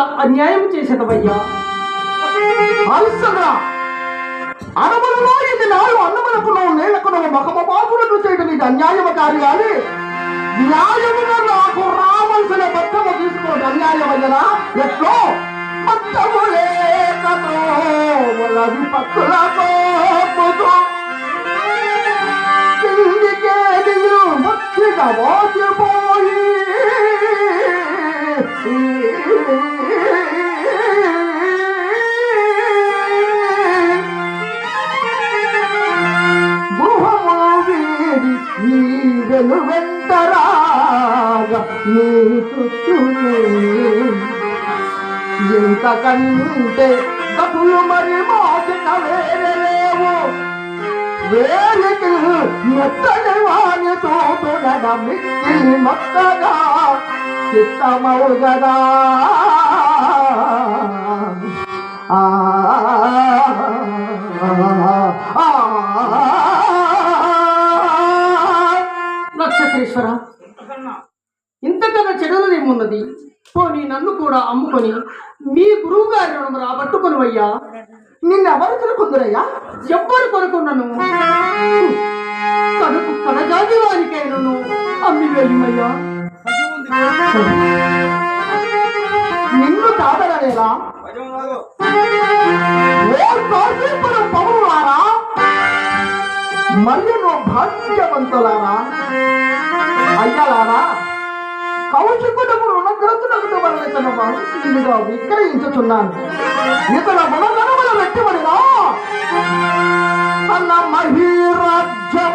అన్యాయం చేసేదవయ్యా? హరిశ్చంద్ర అనములలో ఇది నాలుగు నీళ్ళకు నువ్వు మగమ బాపులను చేయడం ఇది అన్యాయమ కార్యాలి? న్యాయముగా నాకు రావాల్సిన బద్దము తీసుకోవడం అన్యాయమయ్యనా? ఎట్లో? బద్దము లేకతో వలది పత్తులతో పొదు వాచిపో. కంటే గతులు మరి మోసిన వేరే లేవు వేలికి మెత్తని వాణి తోటునడ మిక్కిలి మొత్తగా చిత్తమవు గదా ఆ నక్షత్రేశ్వర ఇంతకన్నా చెడలదేమున్నది పోనీ నన్ను కూడా అమ్ముకొని మీ గురువు గారి రుణం రాబట్టుకొని అయ్యా నిన్నెవరు తిరుకుందరయ్యా ఎవ్వరు కొనుకున్నాను కనుకు కనజాతి వారికైనను అమ్మి వెళ్ళిమయ్యా నిన్ను కాదనలేలా ఓ కాశీపురం పౌరులారా మరియు భాగ్యవంతులారా అయ్యలారా కౌశికుడు రుణగ్రస్తులకు వలన మనసుగా విక్రయించుతున్నాను ఇతర గుణగణములు వ్యక్తిమడినా తన మహీరాజ్యమంతయు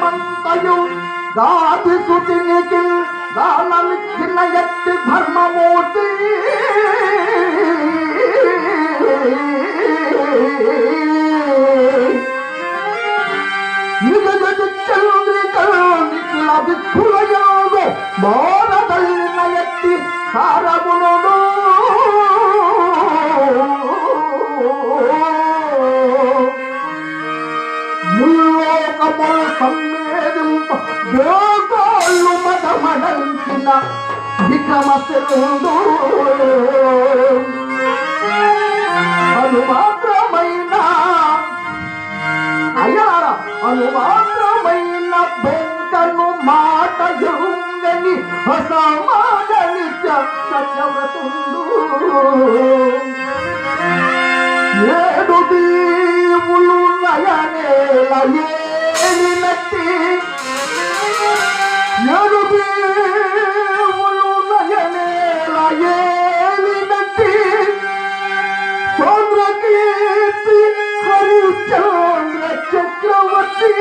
దాటి సుతినికి దానమిచ్చిన ఎట్టి ధర్మమూర్తి. నిజ చంద్రికలదిక్కులయాలు మోనదల్లిన ఎత్తి మా శక్తి హారమును. దేవతాళ్ళు మదమనంచిన విక్రమశిరుడు అను మాత్రమైన అయ్యారా అను మాత్రమైన బెంకను మాట ఎరుంగని అసమాగని సత్యవ్రతుండు ఏడు దీవులు నయనేల ఏలినట్టి ఏడు దీవులు నయనేల ఏలినట్టి చంద్రకీర్తి హరిచంద్ర చక్రవర్తి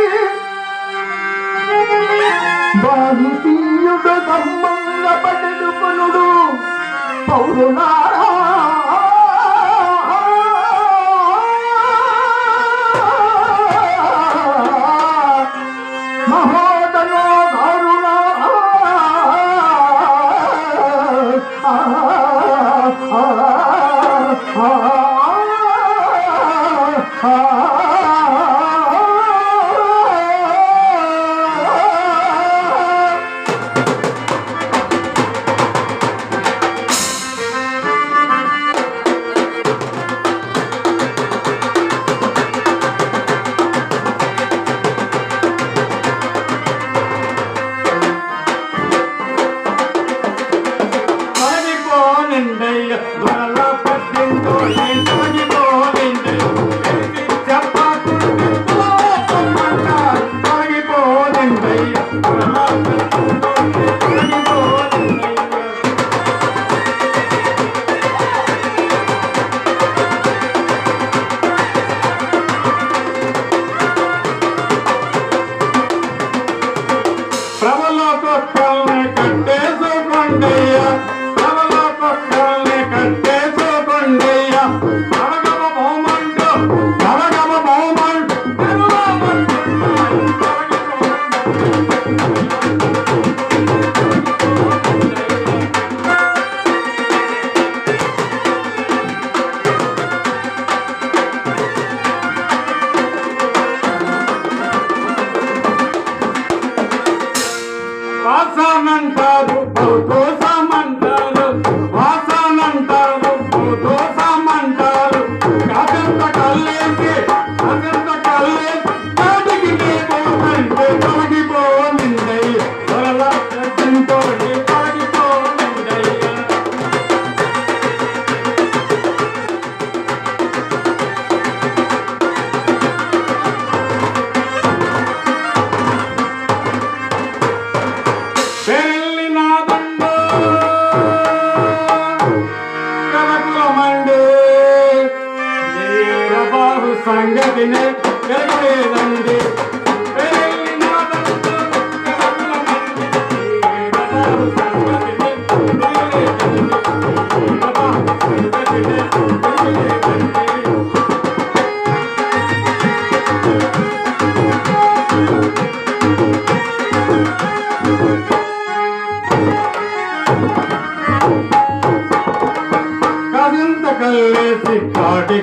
బాధితీయుడు గమ్మంగ పడడు పనుడు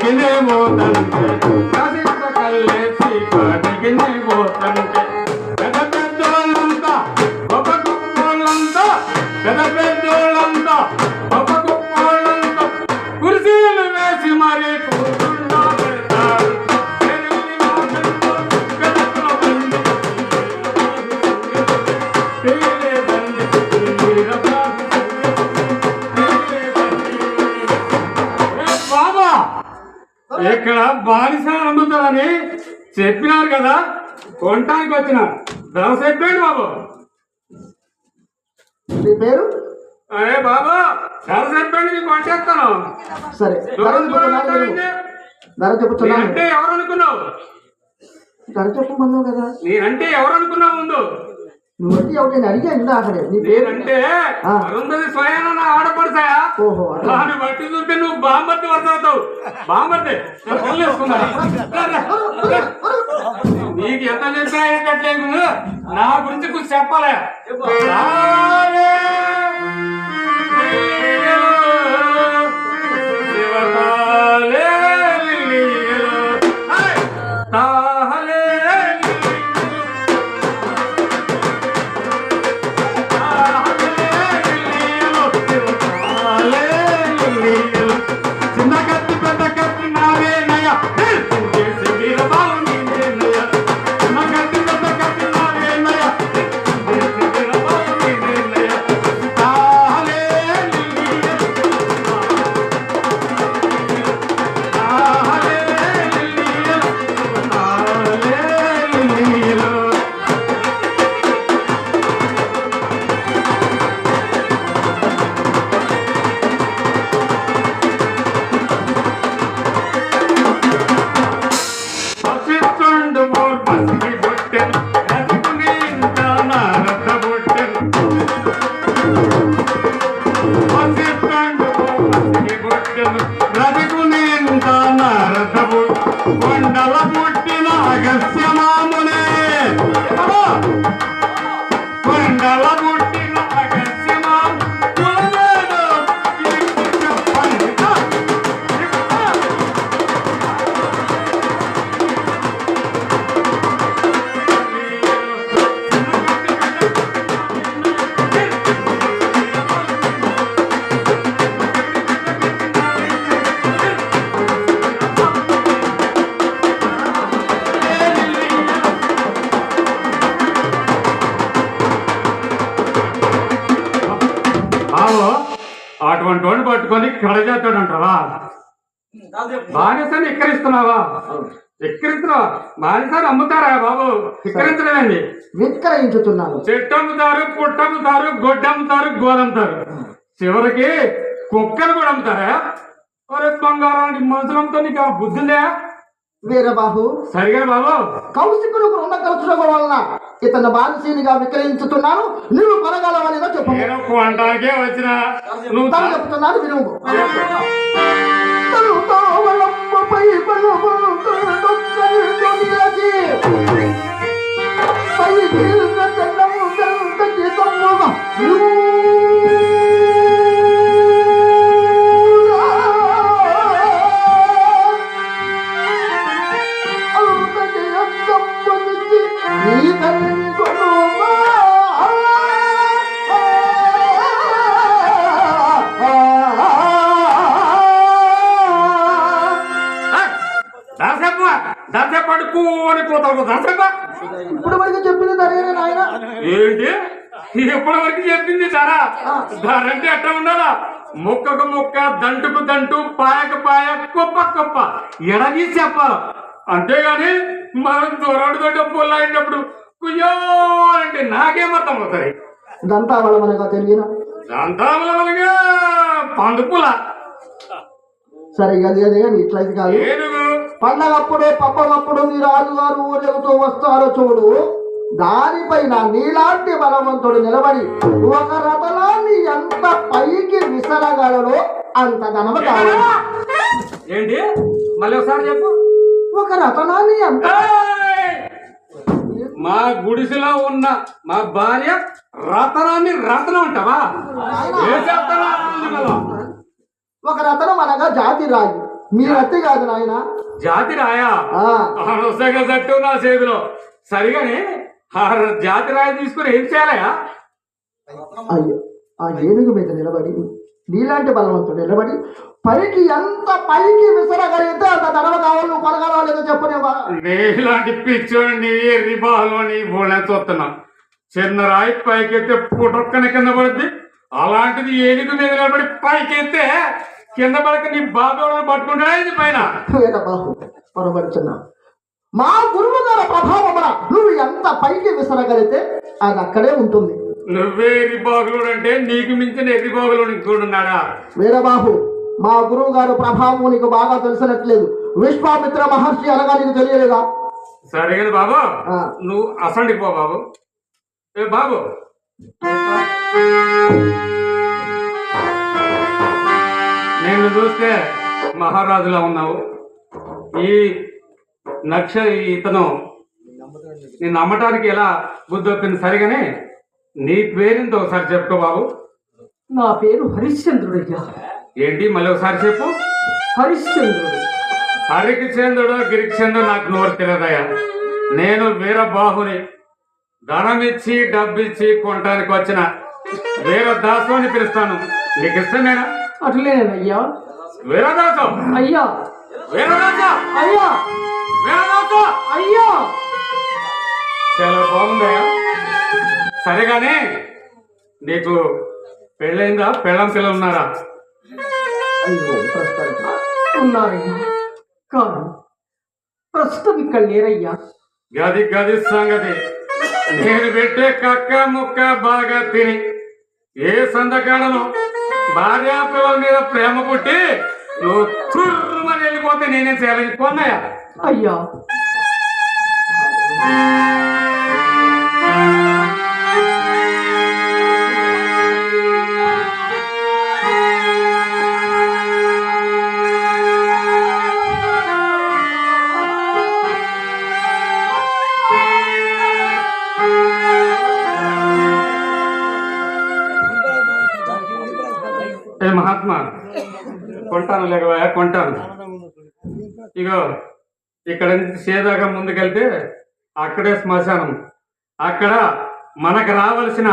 కాటికి నే చెప్పినారు కదా కొనటానికి వచ్చిన ధర చెప్పాడు బాబు. నీ పేరు? అరే బాబా ధర చెప్పాడు నీకు కొంటేస్తాను సరే ధర. ధర చెప్పుతున్నాను నేనంటే ఎవరు అనుకున్నావు? ధర చెప్పమన్నావు కదా. నేనంటే ఎవరు అనుకున్నావు ముందు? నువ్వు వచ్చి ఎవరు నేను అడిగా ఇందాకనే నీ పేరు నేనంటే. అరుంధతి స్వయం నా ఆడపడతాయా ఓహో అట్లా. దాన్ని బట్టి చూస్తే నువ్వు బాంబర్తి వరుస అవుతావు. బాంబర్తి. నీకు ఎంత చెప్పినా ఏంటట్లేదు నా గురించి కొంచెం చెప్పాలి. బ్రతుకు నేను ఇంత నారద పట్టుకొని కడజేస్తాడంటావా? బానిసని ఎక్కరిస్తున్నావా? ఎక్కరిస్తున్నావా? బానిసని అమ్ముతారా బాబు? ఎక్కరించలేదండి విక్రయించుతున్నాను. చెట్టు అమ్ముతారు పుట్ట అమ్ముతారు గొడ్డ అమ్ముతారు గోదమ్ముతారు చివరికి కుక్కలు కూడా అమ్ముతారా? బంగారానికి మనుషులంతా నీకు బుద్ధి వీరబాబు. సరిగా బాబు. కౌశికుడు రుణ ఖర్చుల వలన ఇతను బాలసీనిగా విక్రయించుతున్నాను. నువ్వు కొనగలవనిగా చెప్పు. కొనడానికే వచ్చిన నువ్వు తాను చెప్తున్నాను వినుము. చెప్పు. చెప్పింది ధర ధర అంటే ఎట్లా ఉండాలా? ముక్కకు ముక్క దంటుకు దంటు పాయకు పాయ కుప్ప కుప్ప. ఎడగి చెప్పాలి? అంతేగాని మనం దూరాడు దొడ్డ పొల్ల అయినప్పుడు కుయ్యో అంటే ఇదంతా వాళ్ళ మనకు తెలియన? దంతాములగా పందుపుల సరే అది అదే కానీ ఇట్లయితే కాదు. పండగప్పుడు పబ్బమప్పుడు మీ రాజుగారు ఊరేగుతూ వస్తారో చూడు. దానిపైన నీలాంటి బలవంతుడు నిలబడి ఒక రథనాన్ని ఎంత పైకి విసరగలడో అంత కావాలి. ఏంటి? మళ్ళీ ఒకసారి చెప్పు. ఒక రథనాన్ని ఎంత! మా గుడిసెలో ఉన్న మా భార్య రతనాన్ని రతనం అంటావా? ఒక రతనం అనగా జాతి రాయి. మీ రత్తి కాదు నాయన. జాతి రాయా? నా చేతిలో. సరిగానే? జాతి రాయి తీసుకుని ఏం చేయాలయా అయ్యో ఆ ఏనుగు మీద నిలబడి నీలాంటి బలవంతుడు నిలబడి పైకి ఎంత పైకి విసరగలిగితే అంత నడవ కావాలి నువ్వు కొనగలవా లేదో చెప్పనేవా నీలాంటి పిచ్చోడిని ఎర్రి బాహలోని బోళ్ళని చూస్తున్నా. చిన్న రాయి పైకెత్తే పుటొక్కన కింద పడుద్ది. అలాంటిది ఏనుగు మీద నిలబడి పైకెత్తే కింద పడక నీ బాబు పట్టుకుంటాడా ఇది పైన? పొరపడుచున్నా మా గురువు గారి ప్రభావమున నువ్వు ఎంత పైకి విసరగలిగితే అది అక్కడే ఉంటుంది. నువ్వే ఎర్రిబాగులు అంటే నీకు మించిన ఎర్రిబాగులు ఇంకోడున్నాడా వీరబాహు మా గురువు గారు ప్రభావం నీకు బాగా తెలిసినట్లేదు. విశ్వామిత్ర మహర్షి అనగా నీకు తెలియలేదా? సరే కదా బాబు. నువ్వు అసండికి పో బాబు. ఏ బాబు. నేను చూస్తే మహారాజులా ఉన్నావు. ఈ నక్ష ఇతను నేను నమ్మటానికి ఎలా బుద్ధి వచ్చింది సరిగానే నీ పేరుందో ఒకసారి చెప్పుకో బాబు. నా పేరు హరిశ్చంద్రుడయ్యా. ఏంటి? మళ్ళీ ఒకసారి చెప్పు. హరిశ్చంద్రుడు. హరికి చంద్రుడు గిరికి చంద్రుడు నాకు నోరు తెలియదయ్యా నేను వీరబాహుని. ధనమిచ్చి డబ్బిచ్చి కొనటానికి వచ్చిన వీర దాసు అని పిలుస్తాను నీకు ఇష్టమేనా అట్లేనయ్యా వీరదాసు! అయ్యా. వీరదాసు? అయ్యా. వీరదాసు అయ్యా! చాలా బాగుందయ్యా. సరేగానే నీకు పెళ్ళైందా? పెళ్ళం పిల్లలు ఉన్నారా. ఉన్నారయ్యా. కాదు ప్రస్తుతం ఇక్కడ లేరయ్యా. గది గది సంగతి. నేను పెట్టే కక్క ముక్క బాగా తిని ఏ సందకాడను భార్యా పిల్లల మీద ప్రేమ పుట్టి నువ్వు తుర్రమని వెళ్ళిపోతే నేనేం చేయాలి? కొన్నాయా? అయ్యా. మహాత్మా కొంటాను లేకవా కొంటాను. ఇగో ఇక్కడ నుంచి సేదాగా ముందుకెళ్తే అక్కడే శ్మశానం. అక్కడ మనకు రావలసిన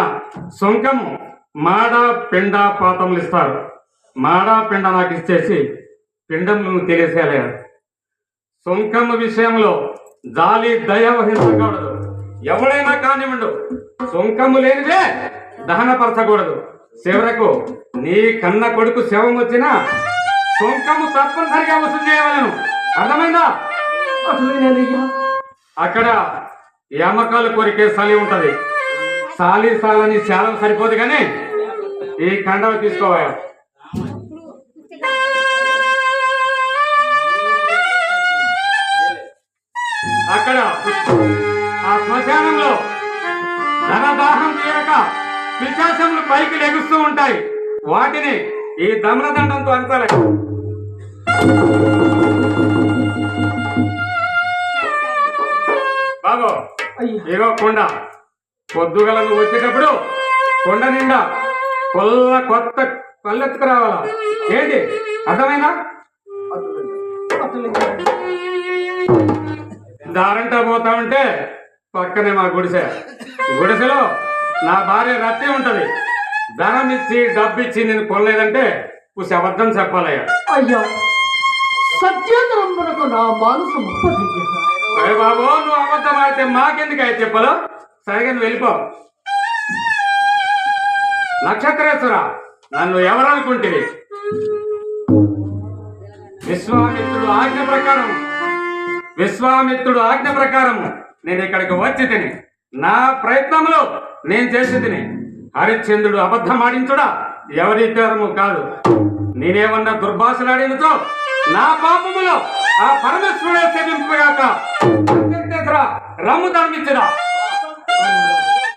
సుంకము మాడా పిండ పాతములు ఇస్తారు. మాడా పిండ నాకు ఇచ్చేసి పిండం నువ్వు తెలియసేయాలి సుంకము విషయంలో జాలి దయ వహించకూడదు ఎవడైనా కానివ్వండు. సుంకము లేనిదే దహనపరచకూడదు. చివరకు నీ కన్న కొడుకు శవం వచ్చినా సుంకము తప్పనిసరిగా వసూలు చేయవలను. అర్థమైందా? అట్లేనయ్యా అక్కడ యమకాలు కోరికే సలి ఉంటది. సాలి సాలని శాలం సరిపోదు కానీ ఈ కండవ తీసుకోవా? అక్కడ ఆ శ్మశానంలో ధనదాహం తీయక పిశాసములు పైకి లెగుస్తూ ఉంటాయి. వాటిని ఈ దమనదండంతో అంచాలి. అయ్యా. ఇగో కొండ. పొద్దుగల నువ్వు వచ్చేటప్పుడు కొండ నిండా కొల్ల కొత్త కళ్ళెత్తుకు రావాలా? ఏంటి? అర్థమైనా దారంటా పోతా ఉంటే పక్కనే మా గుడిసె. గుడిసెలో నా భార్య రత్తి ఉంటది. ధనం ఇచ్చి డబ్బు ఇచ్చి నేను కొనలేదంటే నువ్వు అబద్ధం చెప్పాలయ్యా. అయ్యా. సత్యేంద్రమ్మనకు నా మానసు ముప్పదయ్యా అరే బాబు నువ్వు అబద్ధం ఆడితే మాకెందుకు అయితే చెప్పాలో? సరిగా వెళ్ళిపో. నక్షత్రేశ్వర నన్ను ఎవరనుకుంటే విశ్వామిత్రుడు ఆజ్ఞ ప్రకారం. విశ్వామిత్రుడు ఆజ్ఞ ప్రకారం నేను ఇక్కడికి వచ్చి తిని నా ప్రయత్నంలో నేను చేసి తిని హరిశ్చంద్రుడు అబద్ధం ఆడించుడా? ఎవరి కాదు. నేనేమన్నా దుర్భాషలాడినతో నా పాపములో ఆ పరమేశ్వరుడే సేవింపగాక. వెంకటేశ్వర రమ్ము